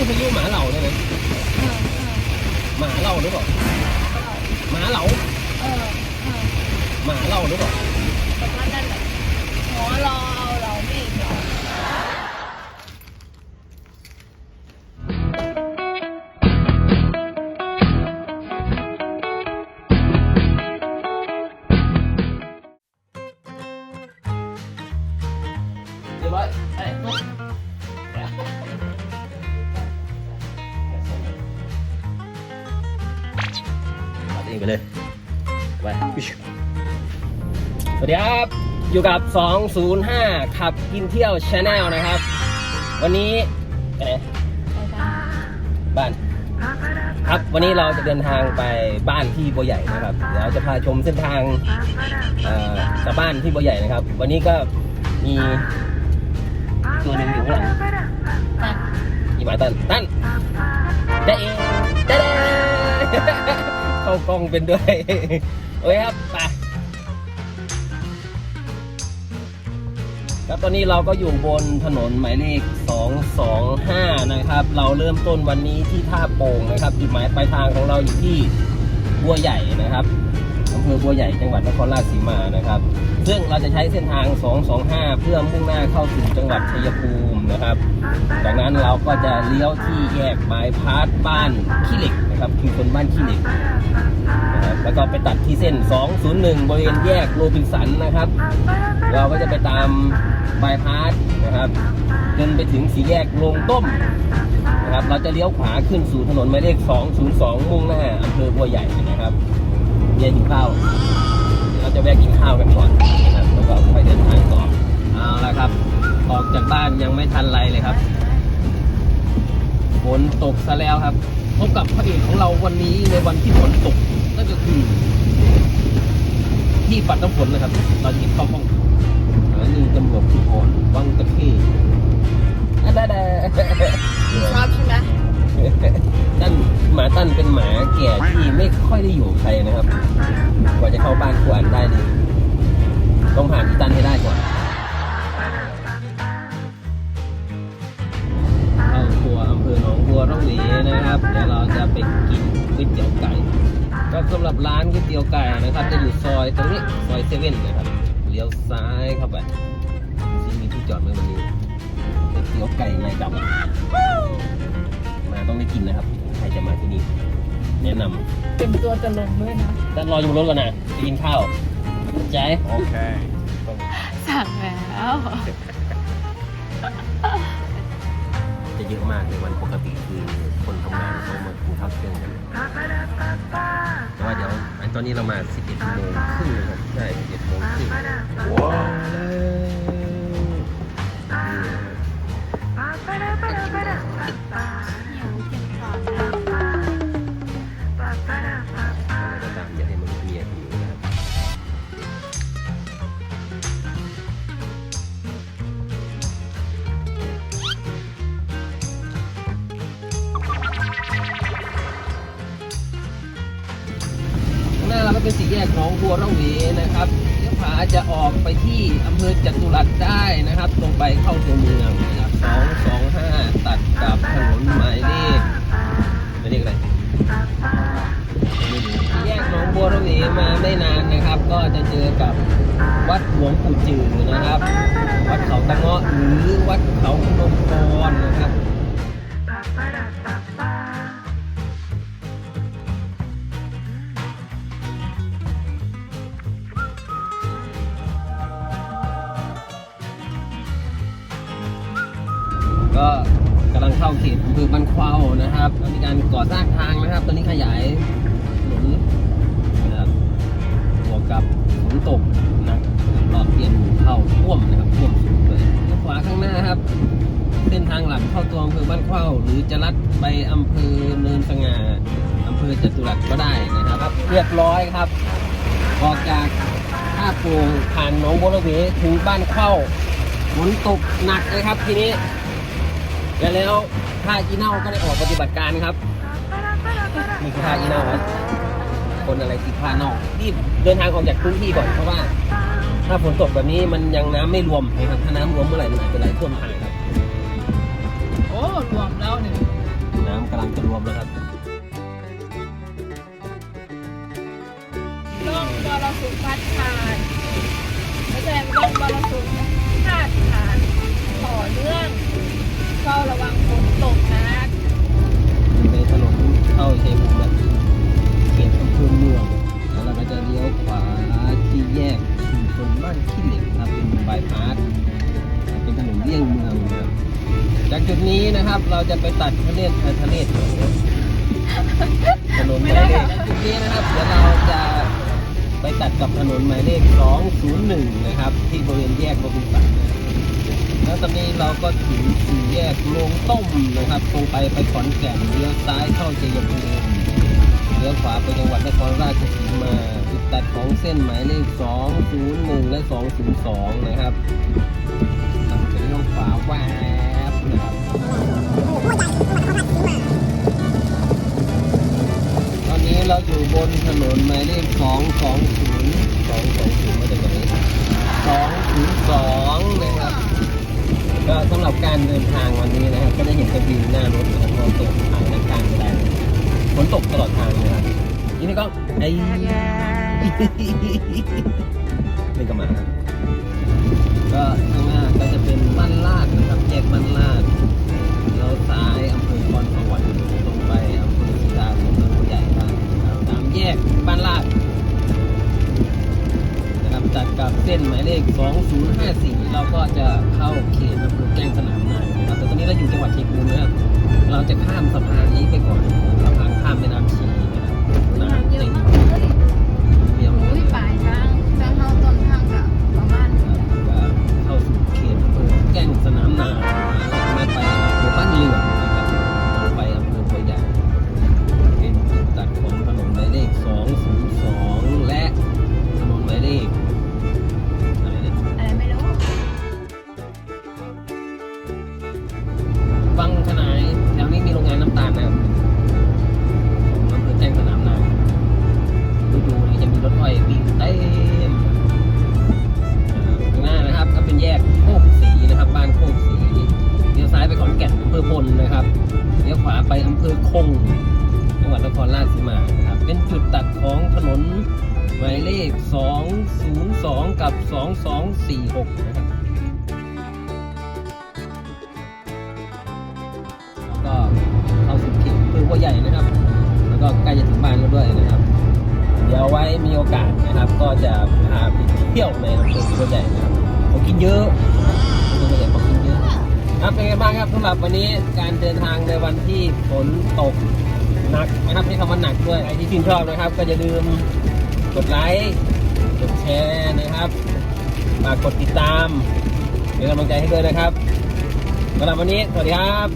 ชื่อพายุหมาเหล่าได้ไหมหมาเหล่าหรือเปล่าหมาเหล่าหมาเหล่าหรือเปล่า สวัสดีครับ อยู่กับ 205 ขับกินเที่ยวชาแนลนะครับ วันนี้ไปไหนไปบ้านบ้าน ครับวันนี้เราจะเดินทางไปบ้านที่บัวใหญ่นะครับ เดี๋ยวจะพาชมเส้นทางเอ่อกลับบ้านที่บัวใหญ่นะครับ วันนี้ก็มีตัวหนึ่งอยู่ข้างหลังอะอีหมายตันตันเจ๊เองเจ๊เข้ากล้องเป็นด้วย โอเคครับไป แล้วตอนนี้เราก็อยู่บนถนนหมายเลข 225 นะครับ เราเริ่มต้นวันนี้ที่ท่าโป่งนะครับ จุดหมายปลายทางของเราอยู่ที่บัวใหญ่นะครับ ภอบัวใหญ่จังหวัดนครราชสีมานะครับ ซึ่งเราจะใช้เส้นทาง 225 เพื่อมุ่งหน้าเข้าสู่จังหวัดชัยภูมินะครับ จากนั้นเราก็จะเลี้ยวที่แยกบายพาสบ้านขี้เหล็กนะครับคือคนบ้านขี้เหล็กนะครับแล้วก็ไปตัดที่เส้น 201 บริเวณแยกโรบินสันนะครับ เราก็จะไปตามบายพาสนะครับจนไปถึงสี่แยกโรงต้มนะครับ เราจะเลี้ยวขวาขึ้นสู่ถนนหมายเลข 202 มุ่งหน้าอำเภอบัวใหญ่นะครับ เย็นหิวข้าวเราจะแวะกินข้าวกันก่อนนะครับแล้วก็ค่อยเดินทางต่อเอาละครับ ออกจากบ้านยังไม่ทันไรเลยครับฝนตกซะแล้วครับ พบกับพระเอกของเราวันนี้ในวันที่ฝนตกนั่นก็คือ ที่ปัดน้ำฝนนะครับเราจะเข้าห้องหาหนึ่งตำรวจภูธรวังตะเข้อันนั้น มาตั้นเป็นหมาแก่ที่ไม่ค่อยได้อยู่ใครนะครับ กว่าจะเข้าบ้านควรได้นี่ต้องผ่านพี่ตั้นให้ได้ก่อนเข้าครัวอำเภอหนองบัวร่องหลีนะครับ เดี๋ยวเราจะไปกินก๋วยเตี๋ยวไก่ก็สำหรับร้านก๋วยเตี๋ยวไก่นะครับ จะอยู่ซอยตรงนี้ซอยเซเว่นนะครับเลี้ยวซ้ายเข้าไปซึ่งมีที่จอดไหมวันนี้ก๋วยเตี๋ยวไก่ในดำมาต้องได้กินนะครับ ครจะมาที่นี่ แนะนเต็มตัวจะลงด้วยนะำแต่รออยู่บนรถก่อนนะไปกินข้าวใจ Okay. สั่งแล้วจะเยอะมากในวันปกติคือคนทำงานเขามากินข้าวเที่ยงกันแต่ว่าเดี๋ยวอันตอนนี้เรามา 11โมงครึ่งนะครับใช่11โมงครึ่งว้าวก็ ก็เป็นสี่แยกหนองบัวร่องหวีนะครับเลี้ยวขวาจะออกไปที่อำเภอจตุรัสได้นะครับ ตรงไปเข้าตัวเมืองนะครับ225ตัดกับถนนหมายเลขหมายเลขอะไรแยกหนองบัวระเวมาไม่นานนะครับ ก็จะเจอกับวัดหลวงปู่จือนะครับ วัดเขาตะเงาะหรือวัดเขาพนมกรนะครับ เข้าเขตอำเภอบ้านเข้านะครับมีการก่อสร้างทางนะครับ ตอนนี้ขยายถนนนะครับบวกกับฝนตกหนักรอบเตียนเข้าท่วมนะครับท่วมสูงเลยขวาข้างหน้าครับเส้นทางหลักเข้าตัวอำเภอบ้านเข้าหรือจะลัดไปอำเภอเนินสง่าอำเภอจตุรัสก็ได้นะครับเรียบร้อยครับออกจากท่าป่งผ่านหนองบัวระเวถึงบ้านเข้าฝนตกหนักเลยครับทีนี้ แล้วแล้วท่าอีเน่าก็ได้ออกปฏิบัติการครับนี่คือท่าอีเน่าครับคนอะไรติดผ้านอกรีบเดินทางออกจากพื้นที่ก่อนเพราะว่า ถ้าฝนตกแบบนี้มันยังน้ำไม่รวมนะครับถ้าน้ำรวมเมื่อไหร่มันอาจจะไหลท่วมทางครับโอ้รวมแล้วหนึ่งกำลังจะรวมนะครับร่องมรสุมพัดผ่านไม่ใช่ร่องมรสุมพาดผ่าน จากจุดนี้นะครับ เราจะไปตัดทะเลทะเลถนนหมายเลขจุดนี้นะครับ เดี๋ยวเราจะไปตัดกับถนนหมายเลข 201 นะครับ ที่บริเวณแยกโรบินสันนะครับแล้วตอนนี้เราก็ถึงสี่แยกโรงต้มนะครับตรงไปไปขอนแก่นเลี้ยวซ้ายเข้าชัยภูมิเลี้ยวขวาไปจังหวัดนครราชสีมาจุดตัดของเส้นหมายเลข 201 และ 202 นะครับทางเป็นเลี้ยวขวาวบนะครับ ตอนนี้เราอยู่บนถนนหมายเลข220 220มาจากไหน202นะครับก็สำหรับการเดินทางวันนี้นะครับ ก็ได้เห็นกระวิวหน้ารถนะครับก็เปิดทางด้านกลางไม่ได้ฝนตกตลอดทางนะครับทีนี้ก็ไอ้นี่ก็มาครับ ก็ข้างหน้าก็จะเป็นบ้านลาดนะครับแยกบ้านลาดแล้วซ้ายอำเภอคอนสวรรค์ตรงไปอำเภอศรีดาของอำเภอใหญ่ครับตามแยกบ้านลาดนะครับตัดกับเส้นหมายเลข 2054 เราก็จะเข้าเขตอำเภอแกล้งสนามนายนะครับแต่ตอนนี้เราอยู่จังหวัดชัยภูนะครับเราจะข้ามสะพานนี้ไปก่อนสะพานข้ามแม่น้ำชี 2 กับ 2246 นะครับ แล้วก็เข้าสู่ขตอำเภอหัวใหญ่นะครับ แล้วก็ใกล้จะถึงบ้านแล้วด้วยนะครับ เดี๋ยวไว้มีโอกาสนะครับ ก็จะพาไปเที่ยวในอำเภอหัวใหญ่นะครับผมกินเยอะอำเภอหัวใหญ่ผมกินเยอะครับเป็นไงบ้างครับสำหรับวันนี้การเดินทางในวันที่ฝนตกหนักนะครับใช้คำว่าหนักด้วยใครที่ชื่นชอบนะครับ ก็อย่าลืมกดไลค์ กดแชร์นะครับฝากกดติดตามเป็นกำลังใจให้ด้วยนะครับสำหรับวันนี้ สวัสดีครับ